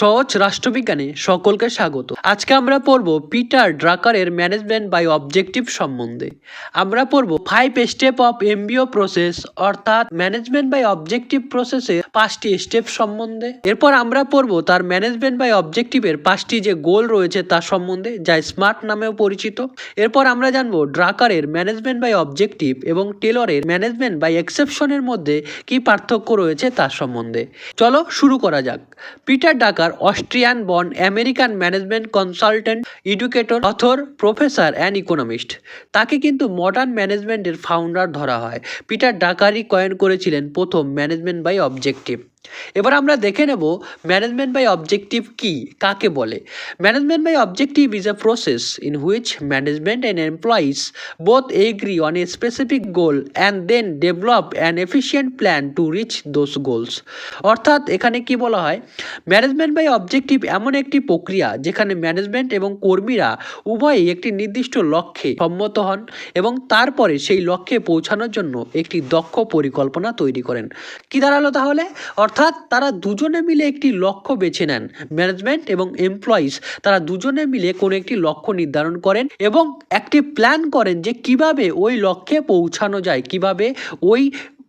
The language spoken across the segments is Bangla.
সহজ রাষ্ট্রবিজ্ঞানে সকলকে স্বাগত। আজকে আমরা পড়ব পিটার ড্রাকারের ম্যানেজমেন্ট বাই অবজেক্টিভ সম্বন্ধে। আমরা পড়ব five step of MBO process, অর্থাৎ ম্যানেজমেন্ট বাই অবজেক্টিভ প্রসেসের পাঁচটি স্টেপ সম্বন্ধে। এরপর আমরা পড়ব তার ম্যানেজমেন্ট বাই অবজেক্টিভের পাঁচটি যে গোল রয়েছে তার সম্বন্ধে, যা স্মার্ট নামেও পরিচিত। এরপর আমরা জানব ড্রাকারের ম্যানেজমেন্ট বাই অবজেক্টিভ এবং টেলরের ম্যানেজমেন্ট বাই এক্সেপশনের মধ্যে কি পার্থক্য রয়েছে তার সম্বন্ধে। চলো শুরু করা যাক। Peter Drucker Austrian born, American management consultant, educator, author, professor and economist. তাকে কিন্তু মডার্ন ম্যানেজমেন্টের ফাউন্ডার ধরা হয়। পিটার ডাকারি কয়েন করেছিলেন প্রথম ম্যানেজমেন্ট বাই অবজেক্টিভ। এবার আমরা দেখে নেব ম্যানেজমেন্ট বাই অবজেক্টিভ কি, কাকে বলে? Management by objective is a process in which management and employees both agree on a specific goal and then develop an efficient plan to reach those goals অর্থাৎ এখানে কি বলা হয়? ম্যানেজমেন্ট বাই অবজেক্টিভ এমন একটি প্রক্রিয়া যেখানে ম্যানেজমেন্ট এবং কর্মীরা উভয়ই একটি নির্দিষ্ট লক্ষ্যে সম্মত হন এবং তারপরে সেই লক্ষ্যে পৌঁছানোর জন্য একটি দক্ষ পরিকল্পনা তৈরি করেন। কি দাঁড়াল তাহলে? অর্থাৎ তারা দুজনে মিলে একটি লক্ষ্য বেছে নেন ম্যানেজমেন্ট এবং এমপ্লয়িজ তারা দুজনে মিলে কোনো একটি লক্ষ্য নির্ধারণ করেন এবং একটি প্ল্যান করেন যে কীভাবে ওই লক্ষ্যে পৌঁছানো যায়, কীভাবে ওই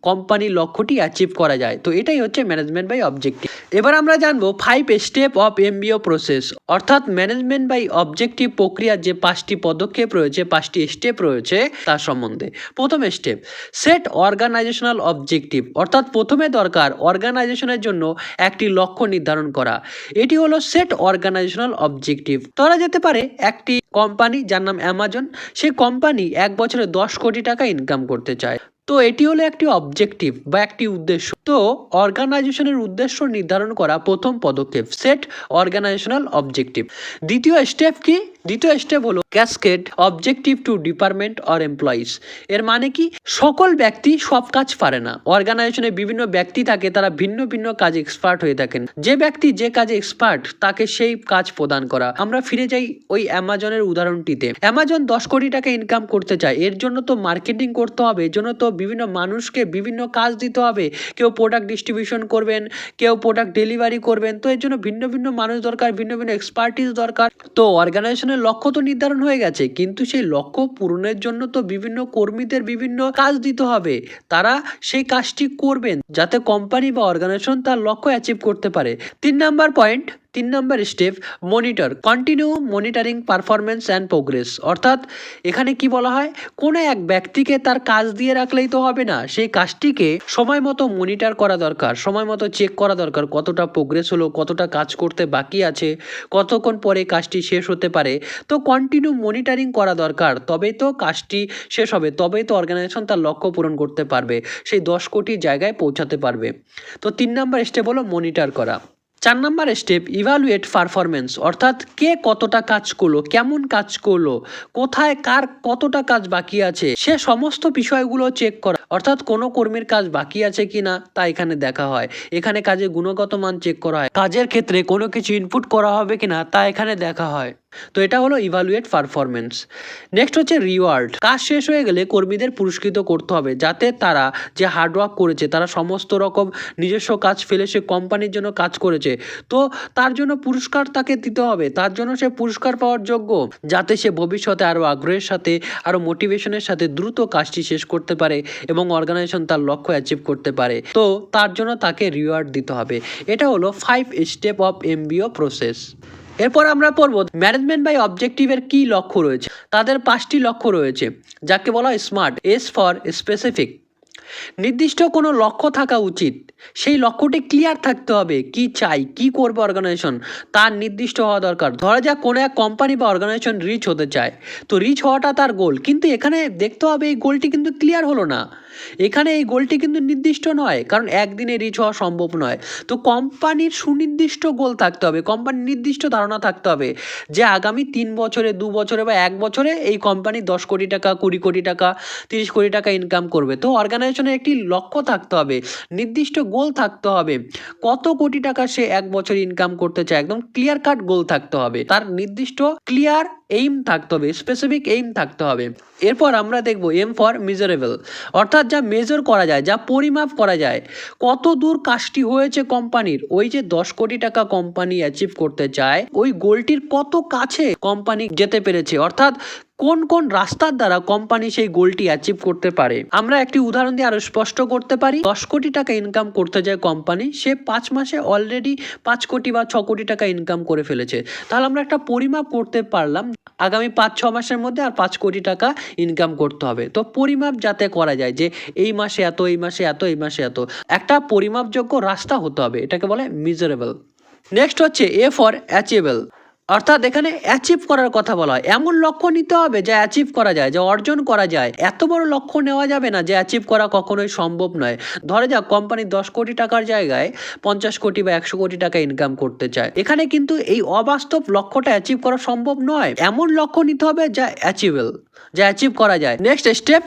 কোম্পানির লক্ষ্যটি অ্যাচিভ করা যায়। তো এটাই হচ্ছে ম্যানেজমেন্ট বাই অবজেক্টিভ এবার আমরা জানব five step of MBO process অর্থাৎ ম্যানেজমেন্ট বাই অবজেক্টিভ প্রক্রিয়ার যে পাঁচটি পদক্ষেপ রয়েছে, পাঁচটি স্টেপ রয়েছে তার সম্বন্ধে। প্রথম স্টেপ সেট অর্গানাইজেশনাল অবজেক্টিভ অর্থাৎ প্রথমে দরকার অর্গানাইজেশনের জন্য একটি লক্ষ্য নির্ধারণ করা। এটি হলো সেট অর্গানাইজেশনাল অবজেক্টিভ ধরা যেতে পারে একটি কোম্পানি যার নাম অ্যামাজন সেই কোম্পানি এক বছরে দশ কোটি টাকা ইনকাম করতে চায়। তো এটি হলো একটি অবজেক্টিভ বা একটি উদ্দেশ্য। তো অর্গানাইজেশনের উদ্দেশ্য নির্ধারণ করা প্রথম পদক্ষেপ, সেট অর্গানাইজেশনাল অবজেক্টিভ। দ্বিতীয় স্টেপ কি? দ্বিতীয় স্টেপ হলো cascade, objective to department or employees. এর মানে কি? সকল ব্যক্তি সব কাজ পারে না। অর্গানাইজেশনে বিভিন্ন ব্যক্তি থাকে, তারা ভিন্ন ভিন্ন কাজে এক্সপার্ট হয়ে থাকেন। যে ব্যক্তি যে কাজে এক্সপার্ট, তাকে সেই কাজ প্রদান করা। আমরা ফিরে যাই ওই অ্যামাজনের উদাহরণটিতে। অ্যামাজন দশ কোটি টাকা ইনকাম করতে চায়। এর জন্য তো মার্কেটিং করতে হবে। এর জন্য তো বিভিন্ন মানুষকে বিভিন্ন কাজ দিতে হবে। কেউ প্রোডাক্ট ডিস্ট্রিবিউশন করবেন, কেউ প্রোডাক্ট ডেলিভারি করবেন, তো এর জন্য ভিন্ন ভিন্ন মানুষ দরকার, ভিন্ন ভিন্ন এক্সপার্টিস দরকার। তো অর্গানাইজেশনের লক্ষ্য তো নির্ধারণ হয়ে গেছে, কিন্তু সেই লক্ষ্য পূরণের জন্য তো বিভিন্ন কর্মীদের বিভিন্ন কাজ দিতে হবে। তারা সেই কাজটি করবেন, যাতে কোম্পানি বা অর্গানাইজেশন তার লক্ষ্য অ্যাচিভ করতে পারে। তিন নাম্বার পয়েন্ট তিন number step monitor continue monitoring performance and progress অর্থাৎ, এখানে কি বলা হয়? কোনো এক ব্যক্তিকে তার কাজ দিয়ে রাখলেই তো হবে না। সেই কাজটিকে সময় মতো মনিটর করা দরকার, সময় মতো চেক করা দরকার, কতটা প্রোগ্রেস হলো, কতটা কাজ করতে বাকি আছে, কতক্ষণ পরে কাজটি শেষ হতে পারে। তো কন্টিনিউ মনিটরিং করা দরকার, তবেই তো কাজটি শেষ হবে, তবেই তো অর্গানাইজেশন তার লক্ষ্য পূরণ করতে পারবে, সেই দশ কোটি জায়গায় পৌঁছাতে পারবে। তো তিন নম্বর স্টেপ হলো মনিটর করা। চার নাম্বার স্টেপ ইভালুয়েট পারফরমেন্স অর্থাৎ কে কতটা কাজ করল, কেমন কাজ করল, কোথায় কার কতটা কাজ বাকি আছে, সে সমস্ত বিষয়গুলো চেক করা, অর্থাৎ কোনো কর্মীর কাজ বাকি আছে কি না তা এখানে দেখা হয়। এখানে কাজের গুণগত মান চেক করা হয়। কাজের ক্ষেত্রে কোনো কিছু ইনপুট করা হবে কিনা, তা এখানে দেখা হয়। তো এটা হলো ইভালুয়েট পারফরমেন্স নেক্সট হচ্ছে রিওয়ার্ড কাজ শেষ হয়ে গেলে কর্মীদের পুরস্কৃত করতে হবে, যাতে তারা যে হার্ডওয়ার্ক করেছে, তারা সমস্ত রকম নিজস্ব কাজ ফেলে সে কোম্পানির জন্য কাজ করেছে। তো তার জন্য পুরস্কার তাকে দিতে হবে, তার জন্য সে পুরস্কার পাওয়ার যোগ্য, যাতে সে ভবিষ্যতে আরও আগ্রহের সাথে আরও মোটিভেশনের সাথে দ্রুত কাজটি শেষ করতে পারে এবং অর্গানাইজেশন তার লক্ষ্য অ্যাচিভ করতে পারে। তো তার জন্য তাকে রিওয়ার্ড দিতে হবে। এটা হলো five step of MBO process এরপর আমরা পড়ব ম্যানেজমেন্ট বাই অবজেক্টিভের কি লক্ষ্য রয়েছে। তাদের পাঁচটি লক্ষ্য রয়েছে, যাকে বলা হয় স্মার্ট এস ফর স্পেসিফিক নির্দিষ্ট কোনো লক্ষ্য থাকা উচিত। সেই লক্ষ্যটি ক্লিয়ার থাকতে হবে, কি চাই, কি করবে অর্গানাইজেশন তার নির্দিষ্ট হওয়া দরকার। ধরা যাক কোনো এক কোম্পানি বা অর্গানাইজেশন রিচ হতে চায়, তো রিচ হওয়াটা তার গোল কিন্তু এখানে দেখতে হবে এই গোলটি কিন্তু ক্লিয়ার হলো না। এখানে এই গোলটি কিন্তু নির্দিষ্ট নয়, কারণ একদিনে রিচ হওয়া সম্ভব নয়। তো কোম্পানির সুনির্দিষ্ট গোল থাকতে হবে কোম্পানির নির্দিষ্ট ধারণা থাকতে হবে, যে আগামী তিন বছরে, দু বছরে বা এক বছরে এই কোম্পানি দশ কোটি টাকা, কুড়ি কোটি টাকা, তিরিশ কোটি টাকা ইনকাম করবে। তো অর্গানাইজেশনের একটি লক্ষ্য থাকতে হবে, নির্দিষ্ট গোল থাকতে হবে। কত কোটি টাকা সে এক বছর ইনকাম করতে চায়, একদম ক্লিয়ার কাট গোল থাকতে হবে। তার নির্দিষ্ট ক্লিয়ার এইম থাকতে হবে স্পেসিফিক এইম থাকতে হবে। এরপর আমরা দেখব এম ফর মেজারেবল অর্থাৎ যা মেজর করা যায়, যা পরিমাপ করা যায়। কত দূর কাজটি হয়েছে কোম্পানির? ওই যে দশ কোটি টাকা কোম্পানি অ্যাচিভ করতে চায়, ওই গোলটির কত কাছে কোম্পানি যেতে পেরেছে? অর্থাৎ কোন কোন রাস্তার দ্বারা কোম্পানি সেই গোলটি অ্যাচিভ করতে পারে? আমরা একটি উদাহরণ দিয়ে আরও স্পষ্ট করতে পারি। দশ কোটি টাকা ইনকাম করতে যায় কোম্পানি, সে পাঁচ মাসে অলরেডি পাঁচ কোটি বা ছ কোটি টাকা ইনকাম করে ফেলেছে। তাহলে আমরা একটা পরিমাপ করতে পারলাম আগামী পাঁচ, ছ মাসের মধ্যে আর পাঁচ কোটি টাকা ইনকাম করতে হবে। তো পরিমাপ যাতে করা যায় যে এই মাসে এত, এই মাসে এত, এই মাসে এত, একটা পরিমাপযোগ্য রাস্তা হতে হবে, এটাকে বলে মিজারেবল নেক্সট হচ্ছে এ ফর অ্যাচিভেবল অর্থাৎ এখানে অ্যাচিভ করার কথা বলা হয়। এমন লক্ষ্য নিতে হবে যা অ্যাচিভ করা যায়, যা অর্জন করা যায়। এত বড় লক্ষ্য নেওয়া যাবে না যে অ্যাচিভ করা কখনোই সম্ভব নয়। ধরে যাক কোম্পানি দশ কোটি টাকার জায়গায় পঞ্চাশ কোটি বা একশো কোটি টাকা ইনকাম করতে চায়। এখানে কিন্তু এই অবাস্তব লক্ষ্যটা অ্যাচিভ করা সম্ভব নয়। এমন লক্ষ্য নিতে হবে যা অ্যাচিভেল যা অ্যাচিভ করা যায়। নেক্সট স্টেপ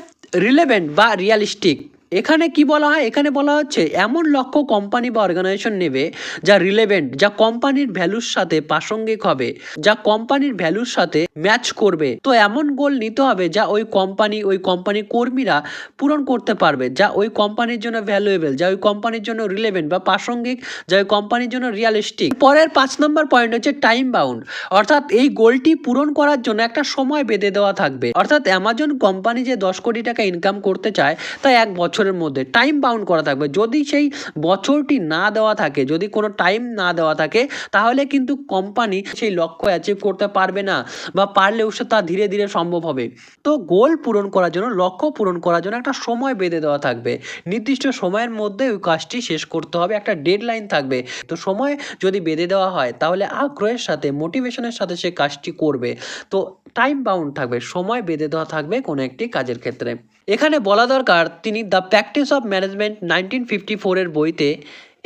রিলেভেন্ট বা রিয়ালিস্টিক এখানে কি বলা হয়? এখানে বলা হচ্ছে, এমন লক্ষ্য কোম্পানি বা অর্গানাইজেশন নেবে যা রিলেভেন্ট যা কোম্পানির ভ্যালুর সাথে প্রাসঙ্গিক হবে, যা কোম্পানির ভ্যালুর সাথে ম্যাচ করবে। তো এমন গোল নিতে হবে যা ওই কোম্পানি ওই কোম্পানির কর্মীরা পূরণ করতে পারবে, যা ওই কোম্পানির জন্য ভ্যালুয়েবল যা ওই কোম্পানির জন্য রিলেভেন্ট বা প্রাসঙ্গিক, যা ওই কোম্পানির জন্য রিয়ালিস্টিক পরের পাঁচ নম্বর পয়েন্ট হচ্ছে টাইম বাউন্ড অর্থাৎ এই গোলটি পূরণ করার জন্য একটা সময় বেঁধে দেওয়া থাকবে। অর্থাৎ অ্যামাজন কোম্পানি যে দশ কোটি টাকা ইনকাম করতে চায়, তা এক বছরের মধ্যে টাইম বাউন্ড করা থাকবে। যদি সেই বছরটি না দেওয়া থাকে, যদি কোনো টাইম না দেওয়া থাকে, তাহলে কিন্তু কোম্পানি সেই লক্ষ্য অ্যাচিভ করতে পারবে না বা পারলেও সে তা ধীরে ধীরে সম্ভব হবে। তো গোল পূরণ করার জন্য, লক্ষ্য পূরণ করার জন্য একটা সময় বেঁধে দেওয়া থাকবে। নির্দিষ্ট সময়ের মধ্যে ওই কাজটি শেষ করতে হবে, একটা ডেডলাইন থাকবে। তো সময় যদি বেঁধে দেওয়া হয়, তাহলে আগ্রহের সাথে মোটিভেশনের সাথে সে কাজটি করবে। তো টাইম বাউন্ড থাকবে, সময় বেঁধে দেওয়া থাকবে কোনো একটি কাজের ক্ষেত্রে। এখানে বলা দরকার, তিনি the practice of management nineteen fifty ফোরের বইতে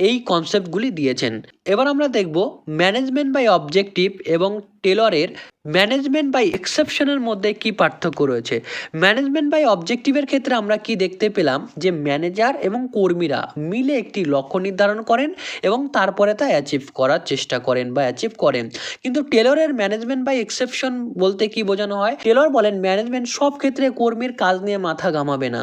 এই কনসেপ্টগুলি দিয়েছেন। এবার আমরা দেখব ম্যানেজমেন্ট বাই অবজেক্টিভ এবং টেলরের ম্যানেজমেন্ট বাই এক্সেপশনের মধ্যে কি পার্থক্য রয়েছে। ম্যানেজমেন্ট বাই অবজেক্টিভের ক্ষেত্রে আমরা কি দেখতে পেলাম যে ম্যানেজার এবং কর্মীরা মিলে একটি লক্ষ্য নির্ধারণ করেন এবং তারপরে তা অ্যাচিভ করার চেষ্টা করেন বা অ্যাচিভ করেন। কিন্তু টেলরের ম্যানেজমেন্ট বাই এক্সেপশন বলতে কি বোঝানো হয়? টেলর বলেন ম্যানেজমেন্ট সব ক্ষেত্রে কর্মীর কাজ নিয়ে মাথা ঘামাবে না।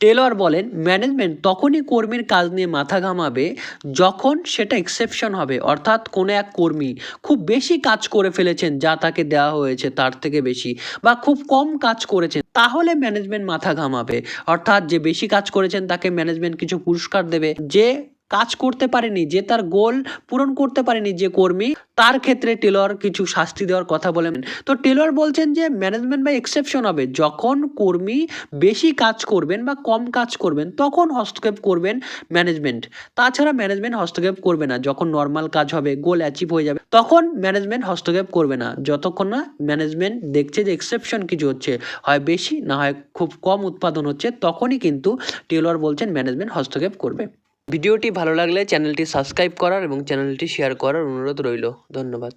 টেলর বলেন ম্যানেজমেন্ট তখনই কর্মীর কাজ নিয়ে মাথা ঘামাবে যখন সেটা এক্সেপশন হবে। অর্থাৎ কোনো এক কর্মী খুব বেশি কাজ করে ফেলেছেন যা তাকে দেওয়া হয়েছে তার থেকে বেশি বা খুব কম কাজ করেছেন, তাহলে ম্যানেজমেন্ট মাথা ঘামাবে। অর্থাৎ যে বেশি কাজ করেছেন তাকে ম্যানেজমেন্ট কিছু পুরস্কার দেবে। যে কাজ করতে পারেনি, যে তার গোল পূরণ করতে পারেনি যে কর্মী, তার ক্ষেত্রে টেলর কিছু শাস্তি দেওয়ার কথা বলেন তো টেলর বলছেন যে ম্যানেজমেন্ট বা এক্সেপশন হবে। যখন কর্মী বেশি কাজ করবেন বা কম কাজ করবেন, তখন হস্তক্ষেপ করবেন ম্যানেজমেন্ট তাছাড়া ম্যানেজমেন্ট হস্তক্ষেপ করবে না। যখন নর্মাল কাজ হবে গোল অ্যাচিভ হয়ে যাবে, তখন ম্যানেজমেন্ট হস্তক্ষেপ করবে না। যতক্ষণ না ম্যানেজমেন্ট দেখছে যে এক্সেপশন কিছু হচ্ছে, হয় বেশি না হয় খুব কম উৎপাদন হচ্ছে, তখনই কিন্তু টেলর বলছেন ম্যানেজমেন্ট হস্তক্ষেপ করবে। ভিডিওটি ভালো লাগলে চ্যানেলটি সাবস্ক্রাইব করার এবং চ্যানেলটি শেয়ার করার অনুরোধ রইল। ধন্যবাদ।